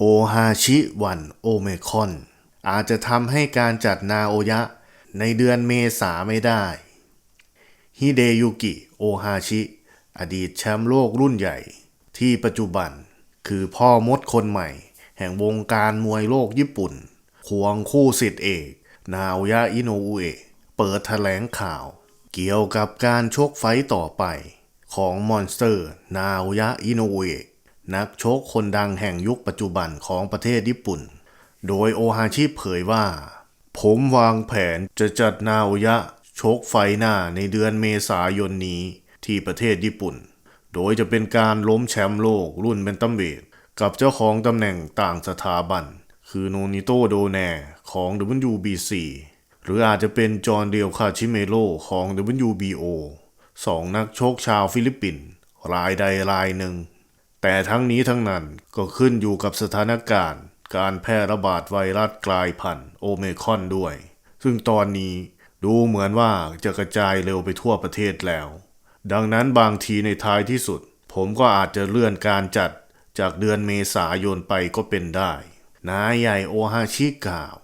โอฮาชิวันโอเมคอน อาจจะทำให้การจัดนาโอยะในเดือนเมษาไม่ได้ ฮิเดยุกิโอฮาชิ อดีตแชมป์โลกรุ่นใหญ่ ที่ปัจจุบันคือพ่อมดคนใหม่ แห่งวงการมวยโลกญี่ปุ่น ควงคู่สิทธิเอก นาโอยะอิโนอุเอะเปิดแถลงข่าว เกี่ยวกับการชกไฟต์ต่อไป ของมอนสเตอร์ นาโอยะอิโนอุเอะ นักโชกคนดังแห่งยุคปัจจุบันของประเทศญี่ปุ่น โดยโอฮาชิเผยว่า ผมวางแผนจะจัดนาโอยะโชกไฟหน้าในเดือนเมษายนนี้ที่ประเทศญี่ปุ่น โดยจะเป็นการล้มแชมป์โลกรุ่นเบนตัมเวทกับเจ้าของตำแหน่งต่างสถาบัน คือโนนิโตโดแนของ WBC หรืออาจจะเป็นจอห์นเดียวคาชิเมโลของ WBO สองนักชกชาวฟิลิปปินส์รายใดรายหนึ่ง แต่ทั้งนี้ทั้งนั้นก็ขึ้นอยู่กับสถานการณ์ การแพร่ระบาดไวรัสกลายพันธุ์โอเมคอนด้วย ซึ่งตอนนี้ดูเหมือนว่าจะกระจายเร็วไปทั่วประเทศแล้ว ดังนั้นบางทีในท้ายที่สุด ผมก็อาจจะเลื่อนการจัดจากเดือนเมษายนไปก็เป็นได้นายใหญ่โอฮาชิกล่าว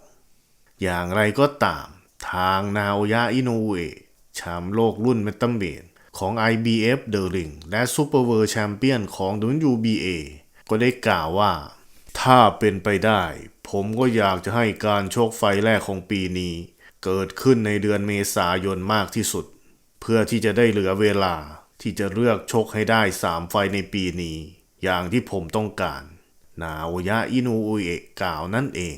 อย่างไรก็ตาม ทางนาโอยะอิโนเอะแชมป์โลกรุ่นเมตัมเบน ของ IBF The Ring และ Super World Champion ของ WBA ก็ได้กล่าวว่า ถ้าเป็นไปได้ ผมก็อยากจะให้การโชคไฟแรกของปีนี้ เกิดขึ้นในเดือนเมษายนมากที่สุด เพื่อที่จะได้เหลือเวลาที่จะเลือกชกให้ได้ 3 ไฟในปีนี้ อย่างที่ผมต้องการ นาโอยะอินูอุเอะกล่าวนั่นเอง